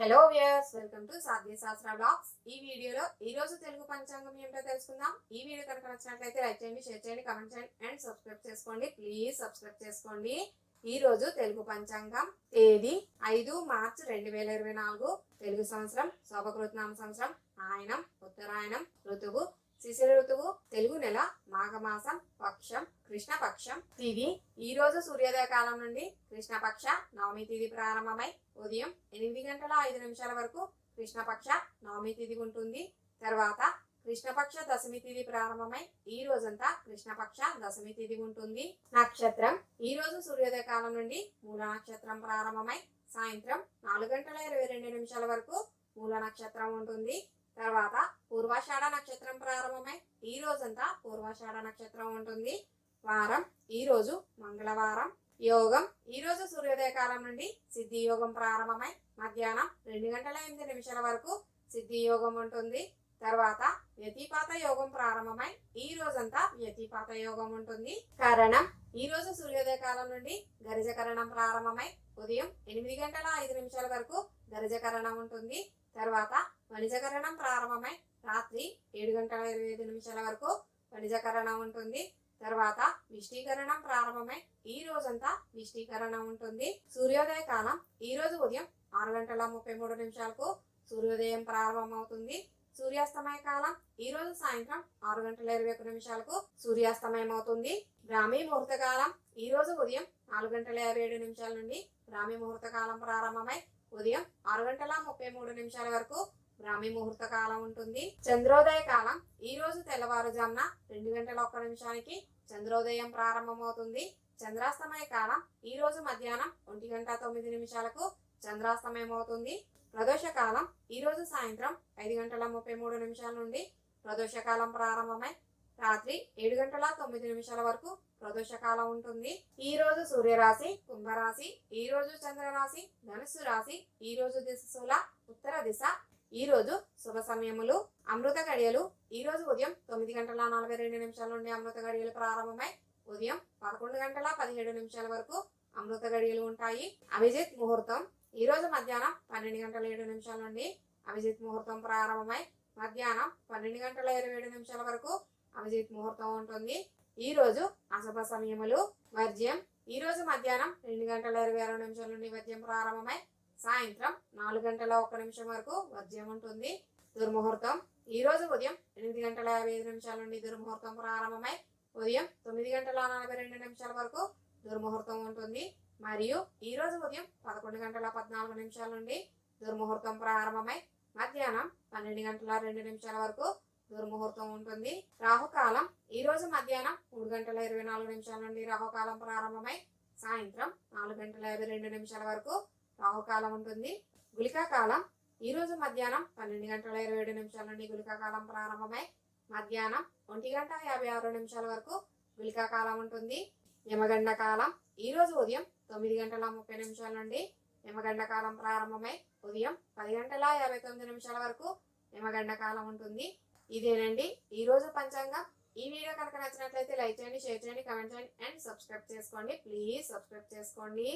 Hello viewers welcome to సాధ్య శాస్త్ర blogs ఈ వీడియోలో ఈ రోజు తెలుగు పంచాంగం ఏమిటో తెలుసుకుందాం. ఈ వీడియో కనుక నచ్చినట్లయితే లైక్ చేయండి షేర్ చేయండి కమెంట్ చేయండి అండ్ సబ్స్క్రైబ్ చేసుకోండి. ప్లీజ్ సబ్స్క్రైబ్ చేసుకోండి. ఈ రోజు తెలుగు పంచాంగం తేదీ ఐదు మార్చ్ రెండు వేల ఇరవై నాలుగు. తెలుగు సంవత్సరం శోభకృతనామ సంవత్సరం ఆయనం ఉత్తరాయణం ఋతువు శిశిర ఋతువు తెలుగు నెల మాఘమాసం పక్షం కృష్ణపక్షం తిది. ఈ రోజు సూర్యోదయ కాలం నుండి కృష్ణపక్ష నవమి తిథి ప్రారంభమై ఉదయం ఎనిమిది గంటల ఐదు నిమిషాల వరకు కృష్ణపక్ష నవమి తిథి ఉంటుంది. తర్వాత కృష్ణపక్ష దశమి తిథి ప్రారంభమై ఈ రోజంతా కృష్ణపక్ష దశమి తిథి ఉంటుంది. నక్షత్రం. ఈ రోజు సూర్యోదయ కాలం నుండి మూల నక్షత్రం ప్రారంభమై సాయంత్రం నాలుగు గంటల ఇరవై రెండు నిమిషాల వరకు మూల నక్షత్రం ఉంటుంది. తర్వాత పూర్వాషాఢ నక్షత్రం ప్రారంభమై ఈ రోజంతా పూర్వాషాఢ నక్షత్రం ఉంటుంది. వారం ఈ రోజు మంగళవారం. యోగం ఈ రోజు సూర్యోదయ కాలం నుండి సిద్ధి యోగం ప్రారంభమై మధ్యాహ్నం రెండు గంటల ఎనిమిది నిమిషాల వరకు సిద్ధి యోగం ఉంటుంది. తర్వాత వ్యతిపాత యోగం ప్రారంభమై ఈ రోజంతా వ్యతిపాత యోగం ఉంటుంది. కరణం ఈ రోజు సూర్యోదయ కాలం నుండి గరిజకరణం ప్రారంభమై ఉదయం ఎనిమిది గంటల ఐదు నిమిషాల వరకు గరిజకరణం ఉంటుంది. తర్వాత వణిజకరణం ప్రారంభమై రాత్రి ఏడు గంటల ఇరవై ఐదు నిమిషాల వరకు వణిజకరణం ఉంటుంది. తర్వాత విష్టీకరణం ప్రారంభమై ఈ రోజంతా విష్టీకరణ ఉంటుంది. సూర్యోదయ కాలం ఈ రోజు ఉదయం ఆరు గంటల ముప్పై మూడు నిమిషాలకు సూర్యోదయం ప్రారంభమవుతుంది. సూర్యాస్తమయ కాలం ఈ రోజు సాయంత్రం ఆరు గంటల ఇరవై ఒక నిమిషాలకు సూర్యాస్తమయం అవుతుంది బ్రాహ్మీ ముహూర్త కాలం ఈ రోజు ఉదయం నాలుగు గంటల యాభై ఏడు నిమిషాల నుండి బ్రాహ్మీ ముహూర్త కాలం ప్రారంభమై ఉదయం ఆరు గంటల ముప్పై మూడు నిమిషాల వరకు బ్రాహ్మీ ముహూర్త కాలం ఉంటుంది. చంద్రోదయ కాలం. ఈ రోజు తెల్లవారుజామున రెండు గంటల ఒక్క నిమిషానికి చంద్రోదయం ప్రారంభమవుతుంది. చంద్రాస్తమయ కాలం. ఈ రోజు మధ్యాహ్నం ఒంటి గంట తొమ్మిది నిమిషాలకు చంద్రాస్తమయం అవుతుంది ప్రదోష కాలం. ఈ రోజు సాయంత్రం ఐదు గంటల ముప్పై మూడు నిమిషాల నుండి ప్రదోష కాలం ప్రారంభమై రాత్రి ఏడు గంటల తొమ్మిది నిమిషాల వరకు ప్రదోష కాలం ఉంటుంది. ఈ రోజు సూర్యరాశి కుంభరాశి ఈ రోజు చంద్రరాశి ధనుస్సు రాశి ఈ రోజు దిశ ఉత్తర దిశ ఈరోజు శుభ సమయములు. అమృత గడియలు. ఈరోజు ఉదయం తొమ్మిది గంటల నలభై రెండు నిమిషాల నుండి అమృత గడియలు ప్రారంభమై ఉదయం పదకొండు గంటల పదిహేడు నిమిషాల వరకు అమృత గడియలు ఉంటాయి. అభిజిత్ ముహూర్తం. ఈ రోజు మధ్యాహ్నం పన్నెండు గంటల ఏడు నిమిషాల నుండి అభిజిత్ ముహూర్తం ప్రారంభమై మధ్యాహ్నం పన్నెండు గంటల ఇరవై ఏడు నిమిషాల వరకు అభిజిత్ ముహూర్తం ఉంటుంది. ఈ రోజు అశుభ సమయములు. వర్జ్యం. ఈ రోజు మధ్యాహ్నం రెండు గంటల ఇరవై ఆరు నిమిషాల నుండి మద్యం ప్రారంభమై సాయంత్రం నాలుగు గంటల ఒక్క నిమిషం వరకు వర్జ్యం ఉంటుంది. దుర్ముహూర్తం. ఈ రోజు ఉదయం ఎనిమిది గంటల యాభై ఐదు నిమిషాల నుండి దుర్ముహూర్తం ప్రారంభమై ఉదయం తొమ్మిది గంటల నలభై రెండు నిమిషాల వరకు దుర్ముహూర్తం ఉంటుంది. మరియు ఈ రోజు ఉదయం పదకొండు గంటల పద్నాలుగు నిమిషాల నుండి దుర్ముహూర్తం ప్రారంభమై మధ్యాహ్నం పన్నెండు గంటల రెండు నిమిషాల వరకు దుర్ముహూర్తం ఉంటుంది. రాహుకాలం. ఈ రోజు మధ్యాహ్నం మూడు గంటల ఇరవై నాలుగు నిమిషాల నుండి రాహుకాలం ప్రారంభమై సాయంత్రం నాలుగు గంటల యాభై రెండు నిమిషాల వరకు రాహుకాలం ఉంటుంది. గుళికా కాలం ఈ రోజు మధ్యాహ్నం పన్నెండు గంటల ఇరవై ఏడు నిమిషాల నుండి గుళికా కాలం ప్రారంభమై మధ్యాహ్నం ఒంటి గంట యాభై ఆరు నిమిషాల వరకు గుళికా కాలం ఉంటుంది. యమగండ కాలం ఈ రోజు ఉదయం తొమ్మిది గంటల ముప్పై నిమిషాల నుండి యమగండ కాలం ప్రారంభమై ఉదయం పది గంటల యాభై తొమ్మిది నిమిషాల వరకు యమగండ కాలం ఉంటుంది. ఇదేనండి ఈ రోజు పంచాంగం. ఈ వీడియో కనుక నచ్చినట్లయితే లైక్ చేయండి షేర్ చేయండి కమెంట్ చేయండి అండ్ సబ్స్క్రైబ్ చేసుకోండి. ప్లీజ్ సబ్స్క్రైబ్ చేసుకోండి.